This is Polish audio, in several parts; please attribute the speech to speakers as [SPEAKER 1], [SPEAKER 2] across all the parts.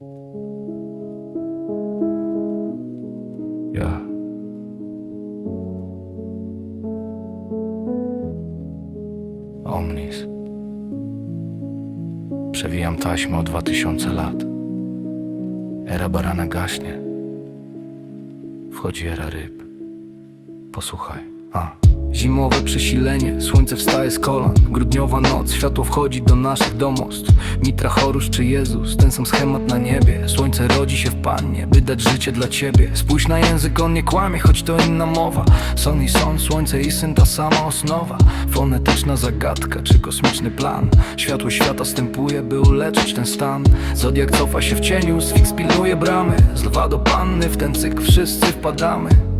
[SPEAKER 1] Ja. Omnis. Przewijam taśmę o dwa tysiące lat. Era barana gaśnie. Wchodzi era ryb. Posłuchaj. A. Zimowe przesilenie, słońce wstaje z kolan. Grudniowa noc, światło wchodzi do naszych domostw. Mitra Chorusz czy Jezus, ten sam schemat na niebie. Słońce rodzi się w Pannie, by dać życie dla Ciebie. Spójrz na język, on nie kłamie, choć to inna mowa. Son i son, słońce i syn, ta sama osnowa. Fonetyczna zagadka, czy kosmiczny plan. Światło świata stępuje, by uleczyć ten stan. Zodiak cofa się w cieniu, Sfinks pilnuje bramy. Z lwa do panny, w ten cykl wszyscy wpadamy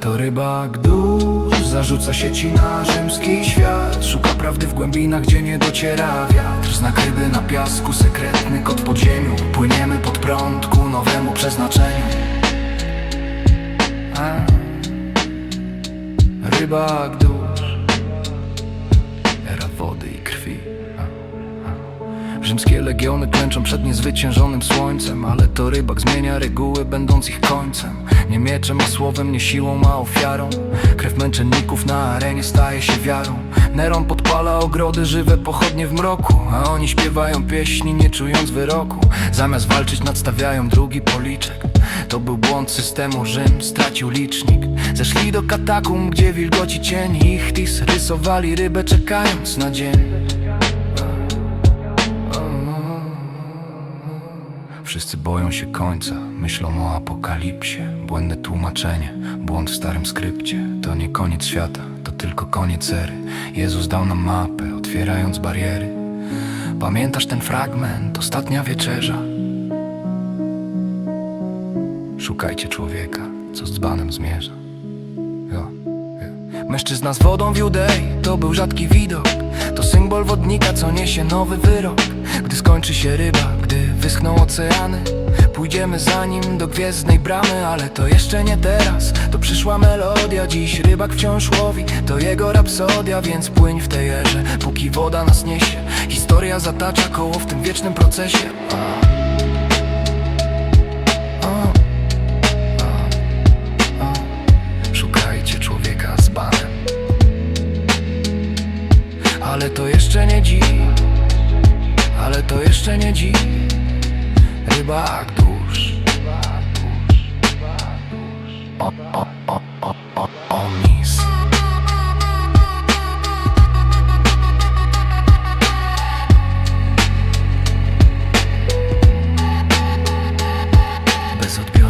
[SPEAKER 1] To rybak dusz Zarzuca sieci na rzymski świat. Szuka prawdy w głębinach, gdzie nie dociera wiatr. Znak ryby na piasku, sekretny kod podziemiu. Płyniemy pod prąd ku nowemu przeznaczeniu. A. Rybak dusz Rzymskie legiony klęczą przed niezwyciężonym słońcem Ale to rybak zmienia reguły, będąc ich końcem. Nie mieczem, a słowem, nie siłą, a ofiarą. Krew męczenników na arenie staje się wiarą. Neron podpala ogrody, żywe pochodnie w mroku A oni śpiewają pieśni, nie czując wyroku. Zamiast walczyć, nadstawiają drugi policzek. To był błąd systemu, Rzym stracił licznik. Zeszli do katakum, gdzie wilgoci cień Ichtis rysowali rybę, czekając na dzień Wszyscy boją się końca, myślą o apokalipsie. Błędne tłumaczenie, błąd w starym skrypcie. To nie koniec świata, to tylko koniec ery. Jezus dał nam mapę, otwierając bariery. Pamiętasz ten fragment, ostatnia wieczerza? Szukajcie człowieka, co z dzbanem zmierza. Jo. Mężczyzna z wodą w Judei, to był rzadki widok. To symbol wodnika, co niesie nowy wyrok. Gdy skończy się ryba, gdy wyschną oceany. Pójdziemy za nim do gwiezdnej bramy Ale to jeszcze nie teraz, to przyszła melodia Dziś rybak wciąż łowi, to jego rapsodia Więc płyń w tej erze, póki woda nas niesie Historia zatacza koło w tym wiecznym procesie. A. Ale to jeszcze nie dziś. Ale to jeszcze nie dziś rybak dusz. O, o, o, o, o, o mis. Bez odbioru